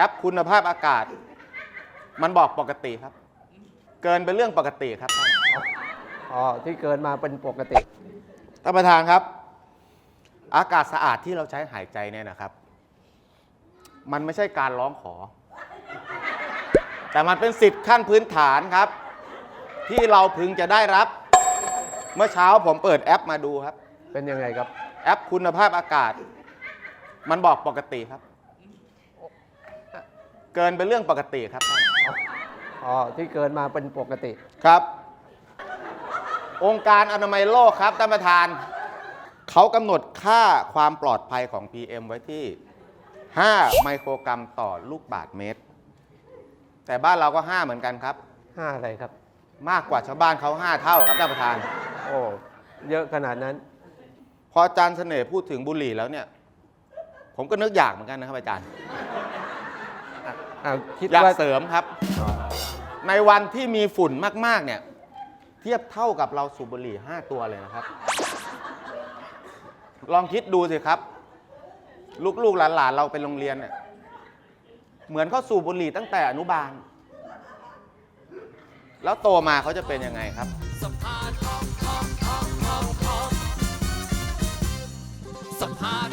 แอปคุณภาพอากาศ มันบอกปกติครับ เกินเป็นเรื่องปกติครับท่านอ๋อที่เกินมาเป็นปกติ ท่านประธานครับ อากาศสะอาดที่เราใช้หายใจเนี่ยนะครับ มันไม่ใช่การร้องขอ แต่มันเป็นสิทธิ์ขั้นพื้นฐานครับ ที่เราพึงจะได้รับ เมื่อเช้าผมเปิดแอปมาดูครับ เป็นยังไงครับ แอปคุณภาพอากาศ มันบอกปกติครับ เกินเป็นเรื่องปกติครับท่านอ๋อที่เกินมาเป็นปกติ ครับ องค์การอนามัยโลกครับท่านประธาน เขากำหนดค่าความปลอดภัยของ PM ไว้ที่ 5 ไมโครกรัมต่อลูกบาทเมตร แต่บ้านเราก็ 5 เหมือนกันครับ ห้าอะไรครับ มากกว่าชาวบ้านเขา 5 เท่าครับท่านประธาน โอ้ เยอะขนาดนั้น พออาจารย์เสน่ห์พูดถึงบุหรี่แล้วเนี่ย ผมก็นึกอยากเหมือนกันนะครับอาจารย์ อคิดยากว่าเสริมครับ ในวันที่มีฝุ่นมากๆเนี่ย เทียบเท่ากับเราสูบบุหรี่ห้าตัวเลยนะครับ ลองคิดดูสิครับ ลูกๆหลานๆเราไปโรงเรียนเนี่ยเหมือนเขาสูบบุหรี่ตั้งแต่อนุบาล แล้วโตมาเขาจะเป็นยังไงครับ สะพานทองทองทองทองสะพาน